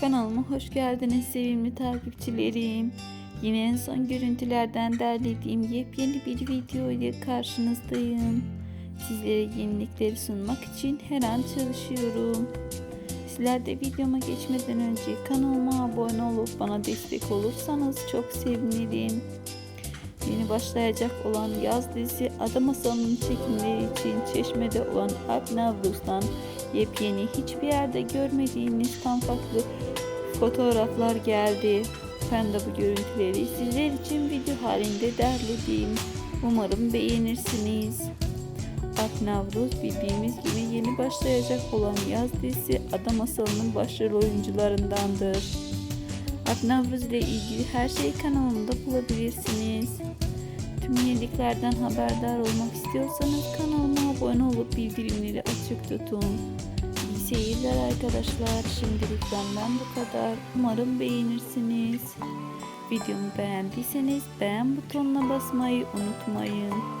Kanalıma hoş geldiniz sevimli takipçilerim. Yine en son görüntülerden derlediğim yepyeni bir video ile karşınızdayım. Sizlere yenilikleri sunmak için her an çalışıyorum. Sizler de videoma geçmeden önce kanalıma abone olup bana destek olursanız çok sevinirim. Yeni başlayacak olan yaz dizisi Ada Masalı'nın çekimleri için Çeşme'de olan Alp yepyeni hiçbir yerde görmediğiniz tam farklı fotoğraflar geldi. Ben de bu görüntüleri sizler için video halinde derledim. Umarım beğenirsiniz. Alp Navruz bildiğimiz gibi yeni başlayacak olan yaz dizisi Ada Masalı'nın başrol oyuncularındandır. Alp Navruz ile ilgili her şeyi kanalımda bulabilirsiniz. Tüm yeniliklerden haberdar olmak istiyorsanız kanalıma abone olup bildirimleri açık tutun. İyi seyirler arkadaşlar. Şimdilik benden bu kadar. Umarım beğenirsiniz. Videomu beğendiyseniz beğen butonuna basmayı unutmayın.